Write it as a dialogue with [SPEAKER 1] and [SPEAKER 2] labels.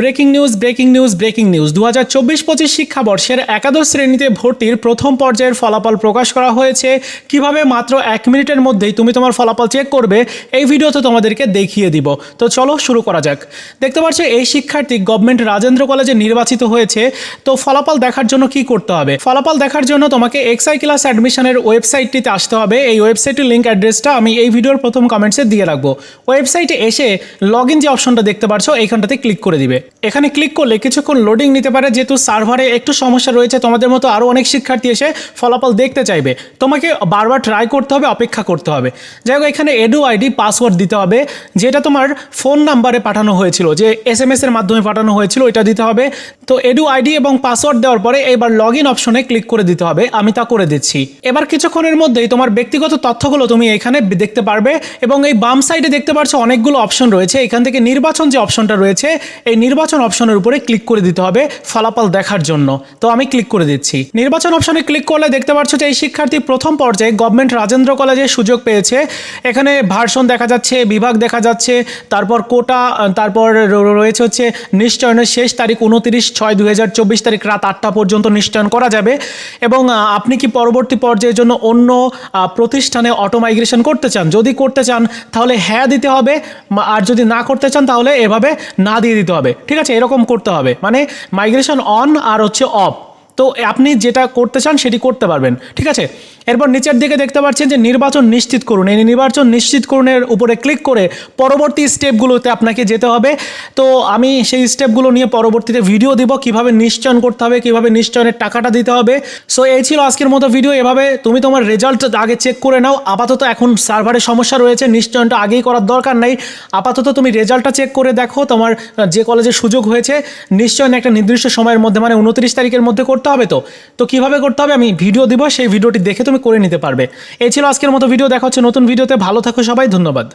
[SPEAKER 1] Breaking news breaking news breaking news. দু হাজার চব্বিশ পঁচিশ শিক্ষাবর্ষের একাদশ শ্রেণীতে ভর্তির প্রথম পর্যায়ের ফলাফল প্রকাশ করা হয়েছে। কীভাবে মাত্র এক মিনিটের মধ্যেই তুমি তোমার ফলাফল চেক করবে, এই ভিডিওতে তোমাদেরকে দেখিয়ে দিব। তো চলো শুরু করা যাক। দেখতে পাচ্ছ, এই শিক্ষার্থী গভর্নমেন্ট রাজেন্দ্র কলেজে নির্বাচিত হয়েছে। তো ফলাফল দেখার জন্য কি করতে হবে? ফলাফল দেখার জন্য তোমাকে এক্সআই ক্লাস অ্যাডমিশনের ওয়েবসাইটটিতে আসতে হবে। এই ওয়েবসাইটের লিঙ্ক অ্যাড্রেসটা আমি এই ভিডিওর প্রথম কমেন্টসে দিয়ে রাখব। ওয়েবসাইটে এসে লগ ইন যে অপশনটা দেখতে পাচ্ছ, এইখানটাতে ক্লিক করে দিবে। এখানে ক্লিক করলে কিছুক্ষণ লোডিং নিতে পারে, যেহেতু সার্ভারে একটু সমস্যা রয়েছে, তোমাদের মতো আরও অনেক শিক্ষার্থী এসে ফলাফল দেখতে চাইবে। তোমাকে বারবার ট্রাই করতে হবে, অপেক্ষা করতে হবে। যাই হোক, এখানে এডু আইডি পাসওয়ার্ড দিতে হবে, যেটা তোমার ফোন নাম্বারে পাঠানো হয়েছিল, যে এস এম এর মাধ্যমে পাঠানো হয়েছিল এটা দিতে হবে। তো এডু আইডি এবং পাসওয়ার্ড দেওয়ার পরে এবার লগ ইন অপশনে ক্লিক করে দিতে হবে, আমি তা করে দিচ্ছি। এবার কিছুক্ষণের মধ্যেই তোমার ব্যক্তিগত তথ্যগুলো তুমি এখানে দেখতে পারবে, এবং এই বাম সাইডে দেখতে পাচ্ছ অনেকগুলো অপশন রয়েছে, এখান থেকে নির্বাচন যে অপশনটা রয়েছে, এই নির্বাচন অপশনের উপরে ক্লিক করে দিতে হবে ফলাফল দেখার জন্য। তো আমি ক্লিক করে দিচ্ছি। নির্বাচন অপশনে ক্লিক করলে দেখতে পাচ্ছ যে এই শিক্ষার্থী প্রথম পর্যায়ে গভর্নমেন্ট রাজেন্দ্র কলেজে সুযোগ পেয়েছে। এখানে ভার্সন দেখা যাচ্ছে, বিভাগ দেখা যাচ্ছে, তারপর কোটা, তারপর রয়েছে হচ্ছে নিশ্চয়নের শেষ তারিখ উনতিরিশ ছয় দুই তারিখ রাত আটটা পর্যন্ত নিশ্চয়ন করা যাবে। এবং আপনি কি পরবর্তী পর্যায়ের জন্য অন্য প্রতিষ্ঠানে অটো মাইগ্রেশন করতে চান? যদি করতে চান, তাহলে হ্যাঁ দিতে হবে। আর যদি না করতে চান, তাহলে এভাবে না দিয়ে দিতে হবে। ঠিক আছে এরকম করতে হবে। মানে মাইগ্রেশন অন আর হচ্ছে অফ তো আপনি যেটা করতে চান সেটি করতে পারবেন, ঠিক আছে? এরপর নিচের দিকে দেখতে পাচ্ছেন যে নির্বাচন নিশ্চিত করুন। এই নির্বাচন নিশ্চিত করুনের উপরে ক্লিক করে পরবর্তী স্টেপগুলোতে আপনাকে যেতে হবে। তো আমি সেই স্টেপগুলো নিয়ে পরবর্তীতে ভিডিও দিব, কীভাবে নিশ্চয়ন করতে হবে, কীভাবে নিশ্চয়নের টাকাটা দিতে হবে। সো এই ছিল আজকের মতো ভিডিও এভাবে তুমি তোমার রেজাল্ট আগে চেক করে নাও। আপাতত এখন সার্ভারে সমস্যা রয়েছে, নিশ্চয়নটা আগেই করার দরকার নেই। আপাতত তুমি রেজাল্টটা চেক করে দেখো। তোমার যে কলেজে সুযোগ হয়েছে, নিশ্চয়ন একটা নির্দিষ্ট সময়ের মধ্যে মানে উনত্রিশ তারিখের মধ্যে করতে হবে তো। তো কীভাবে করতে হবে আমি ভিডিও দিব, সেই ভিডিওটি দেখে তুমি করে নিতে পারবে। এই ছিল আজকের মতো ভিডিও দেখা হচ্ছে নতুন ভিডিওতে ভালো থাকো সবাই, ধন্যবাদ।